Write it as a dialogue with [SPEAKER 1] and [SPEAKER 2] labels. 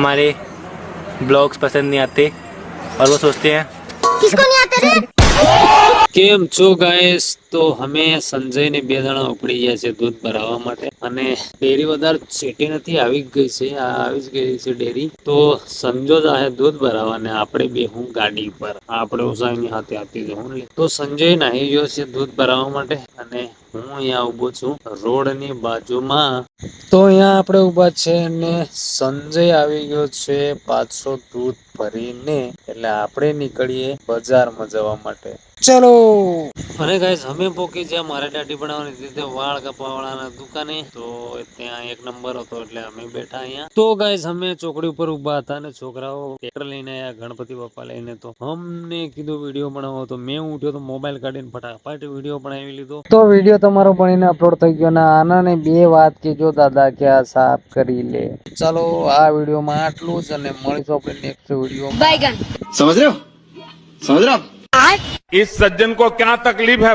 [SPEAKER 1] हमारे ब्लॉग्स पसंद नहीं आते और वो सोचते हैं
[SPEAKER 2] किसको नहीं आते रे
[SPEAKER 3] કેમ છો ગાઈસ તો અમે સંજય ને બે જણા ઉપડી ગયા છે દૂધ ભરાવવા માટે અને ડેરી વધારે છેટી નથી આવી જ ગઈ છે આ આવી જ ગઈ છે ડેરી તો સંજો જ आहे દૂધ ભરાવવા ને આપણે બે હું ગાડી ઉપર આપણે ઉસાઈની હાથે આપી જવું ને તો સંજય નાહી ગયો છે દૂધ ભરાવવા માટે અને હું અહીંયા ઊભો છું રોડની બાજુમાં તો અહીંયા આપણે ઊભા છે અને સંજય આવી ગયો છે પાછો દૂધ ભરીને એટલે આપણે નીકળીએ બજારમાં જવા માટે. ચલો. અને ગાઈસ અમે પોકી જ્યાં મારે દાઢી બનાવવાની હતી તે વાળ કપાવાળાના દુકાને. તો ત્યાં એક નંબર હતો એટલે અમે બેઠા અહીંયા. તો ગાઈસ અમે ચોકડી ઉપર ઊભા હતા અને છોકરાઓ ટ્રેક્ટર લઈને આવ્યા ગણપતિ બાપા લઈને. તો અમને કીધું વીડિયો બનાવો. તો મેં ઉઠ્યો તો મોબાઈલ કાઢીને ફટાફટ વીડિયો બનાવી લીધો. તો વીડિયો તમારો બનીને અપલોડ થઈ ગયો ને આનાને બે વાત કીજો દાદા કે આ સાફ કરી લે. ચાલો આ વિડીયોમાં આટલું જ અને મળીશું આપણે નેક્સ્ટ વીડિયો
[SPEAKER 2] बैगन
[SPEAKER 4] समझ रहे हो समझ रहे हो आप?
[SPEAKER 2] आज
[SPEAKER 5] इस सज्जन को क्या तकलीफ है